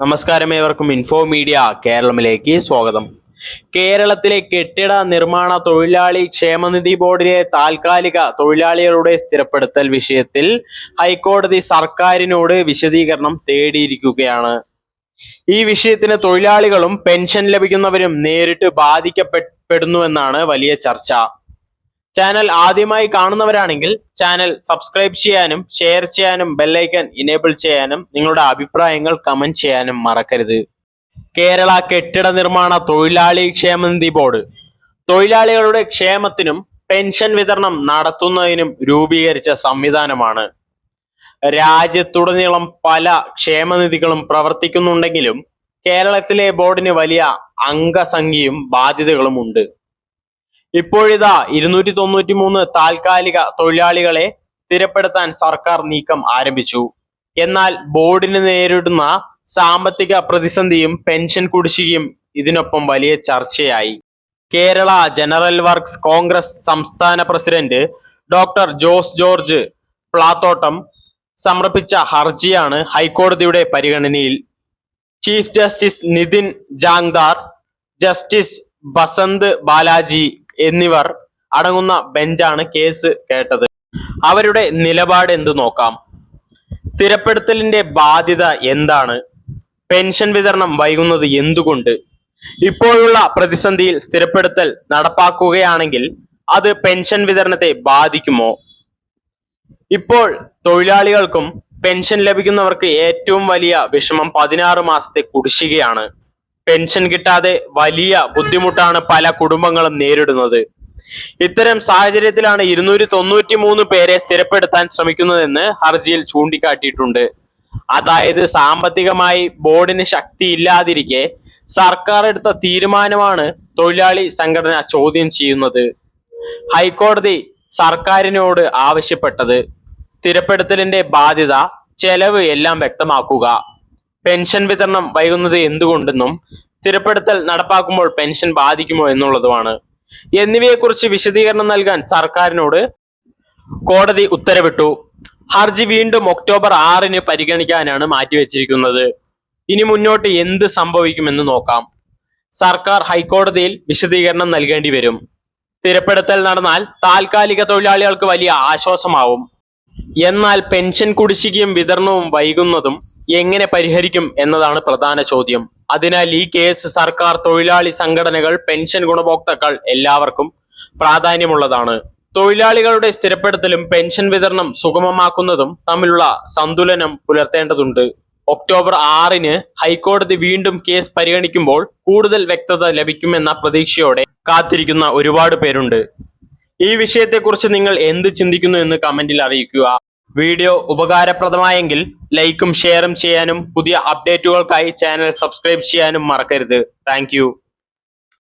നമസ്കാരം ഏവർക്കും info media കേരളത്തിലേക്ക് സ്വാഗതം. കേരളത്തിലെ കെട്ടിട നിർമ്മാണ തൊഴിലാളി ക്ഷേമനിധി ബോർഡിലെ താൽക്കാലിക തൊഴിലാളികളുടെ സ്ഥിരപ്പെടുത്തൽ വിഷയത്തിൽ ഹൈക്കോടതി സർക്കാരിനോട് വിശദീകരണം തേടിയിരിക്കുകയാണ്. ഈ വിഷയത്തിന് തൊഴിലാളികളും പെൻഷൻ ലഭിക്കുന്നവരും നേരിട്ട് ബാധിക്കപ്പെടുന്നുവെന്നാണ് വലിയ ചർച്ച. ചാനൽ ആദ്യമായി കാണുന്നവരാണെങ്കിൽ ചാനൽ സബ്സ്ക്രൈബ് ചെയ്യാനും ഷെയർ ചെയ്യാനും ബെല്ലൈക്കൻ ഇനേബിൾ ചെയ്യാനും നിങ്ങളുടെ അഭിപ്രായങ്ങൾ കമന്റ് ചെയ്യാനും മറക്കരുത്. കേരള കെട്ടിട നിർമ്മാണ തൊഴിലാളി ക്ഷേമനിധി ബോർഡ്. തൊഴിലാളികളുടെ ക്ഷേമത്തിനും പെൻഷൻ വിതരണം നടത്തുന്നതിനും രൂപീകരിച്ച സംവിധാനമാണ്. രാജ്യത്തുടനീളം പല ക്ഷേമനിധികളും പ്രവർത്തിക്കുന്നുണ്ടെങ്കിലും കേരളത്തിലെ ബോർഡിന് വലിയ അംഗസംഖ്യയും ബാധ്യതകളും ഉണ്ട് ഇപ്പോഴിതാ ഇരുന്നൂറ്റി തൊണ്ണൂറ്റി മൂന്ന് താൽക്കാലിക തൊഴിലാളികളെ സ്ഥിരപ്പെടുത്താൻ സർക്കാർ നീക്കം ആരംഭിച്ചു. എന്നാൽ ബോർഡിന് നേരിടുന്ന സാമ്പത്തിക പ്രതിസന്ധിയും പെൻഷൻ കുടിശ്ശികയും ഇതിനൊപ്പം വലിയ ചർച്ചയായി. കേരള ജനറൽ വർക്ക്സ് കോൺഗ്രസ് സംസ്ഥാന പ്രസിഡന്റ് ഡോക്ടർ ജോസ് ജോർജ് പ്ലാത്തോട്ടം സമർപ്പിച്ച ഹർജിയാണ് ഹൈക്കോടതിയുടെ പരിഗണനയിൽ. Chief justice Nitin Jamdar justice Basant Balaji എന്നിവർ അടങ്ങുന്ന ബെഞ്ചാണ് കേസ് കേട്ടത്. അവരുടെ നിലപാട് എന്ത് നോക്കാം? സ്ഥിരപ്പെടുത്തലിന്റെ ബാധ്യത എന്താണ്? പെൻഷൻ വിതരണം വൈകുന്നത് എന്തുകൊണ്ട്? ഇപ്പോഴുള്ള പ്രതിസന്ധിയിൽ സ്ഥിരപ്പെടുത്തൽ നടപ്പാക്കുകയാണെങ്കിൽ അത് പെൻഷൻ വിതരണത്തെ ബാധിക്കുമോ? ഇപ്പോൾ തൊഴിലാളികൾക്കും പെൻഷൻ ലഭിക്കുന്നവർക്ക് ഏറ്റവും വലിയ വിഷമം പതിനാറ് മാസത്തെ കുടിശ്ശികയാണ്. പെൻഷൻ കിട്ടാതെ വലിയ ബുദ്ധിമുട്ടാണ് പല കുടുംബങ്ങളും നേരിടുന്നത്. ഇത്തരം സാഹചര്യത്തിലാണ് ഇരുന്നൂറ്റി തൊണ്ണൂറ്റി മൂന്ന് പേരെ സ്ഥിരപ്പെടുത്താൻ ശ്രമിക്കുന്നതെന്ന് ഹർജിയിൽ ചൂണ്ടിക്കാട്ടിയിട്ടുണ്ട്. അതായത് സാമ്പത്തികമായി ബോർഡിന് ശക്തി ഇല്ലാതിരിക്കെ സർക്കാർ എടുത്ത തീരുമാനമാണ് തൊഴിലാളി സംഘടന ചോദ്യം ചെയ്യുന്നത്. ഹൈക്കോടതി സർക്കാരിനോട് ആവശ്യപ്പെട്ടത് സ്ഥിരപ്പെടുത്തലിന്റെ ബാധ്യത ചെലവ് എല്ലാം വ്യക്തമാക്കുക. പെൻഷൻ വിതരണം വൈകുന്നത് എന്തുകൊണ്ടെന്നും സ്ഥിരപ്പെടുത്തൽ നടപ്പാക്കുമ്പോൾ പെൻഷൻ ബാധിക്കുമോ എന്നുള്ളതുമാണ്. എന്നിവയെക്കുറിച്ച് വിശദീകരണം നൽകാൻ സർക്കാരിനോട് കോടതി ഉത്തരവിട്ടു. ഹർജി വീണ്ടും ഒക്ടോബർ ആറിന് പരിഗണിക്കാനാണ് മാറ്റിവെച്ചിരിക്കുന്നത്. ഇനി മുന്നോട്ട് എന്ത് സംഭവിക്കുമെന്ന് നോക്കാം. സർക്കാർ ഹൈക്കോടതിയിൽ വിശദീകരണം നൽകേണ്ടി വരും. സ്ഥിരപ്പെടുത്തൽ നടന്നാൽ താൽക്കാലിക തൊഴിലാളികൾക്ക് വലിയ ആശ്വാസമാവും. എന്നാൽ പെൻഷൻ കുടിശ്ശികയും വിതരണവും വൈകുന്നതും എങ്ങനെ പരിഹരിക്കും എന്നതാണ് പ്രധാന ചോദ്യം. അതിനാൽ ഈ കേസ് സർക്കാർ തൊഴിലാളി സംഘടനകൾ പെൻഷൻ ഗുണഭോക്താക്കൾ എല്ലാവർക്കും പ്രാധാന്യമുള്ളതാണ്. തൊഴിലാളികളുടെ സ്ഥിരപ്പെടുത്തലും പെൻഷൻ വിതരണം സുഗമമാക്കുന്നതും തമ്മിലുള്ള സന്തുലനം പുലർത്തേണ്ടതുണ്ട്. ഒക്ടോബർ ആറിന് ഹൈക്കോടതി വീണ്ടും കേസ് പരിഗണിക്കുമ്പോൾ കൂടുതൽ വ്യക്തത ലഭിക്കുമെന്ന പ്രതീക്ഷയോടെ കാത്തിരിക്കുന്ന ഒരുപാട് പേരുണ്ട്. ഈ വിഷയത്തെക്കുറിച്ച് നിങ്ങൾ എന്ത് ചിന്തിക്കുന്നു എന്ന് കമന്റിൽ അറിയിക്കുക. വീഡിയോ ഉപകാരപ്രദമായെങ്കിൽ ലൈക്കും ഷെയറും ചെയ്യാനും പുതിയ അപ്ഡേറ്റുകൾക്കായി ചാനൽ സബ്സ്ക്രൈബ് ചെയ്യാനും മറക്കരുത്. താങ്ക്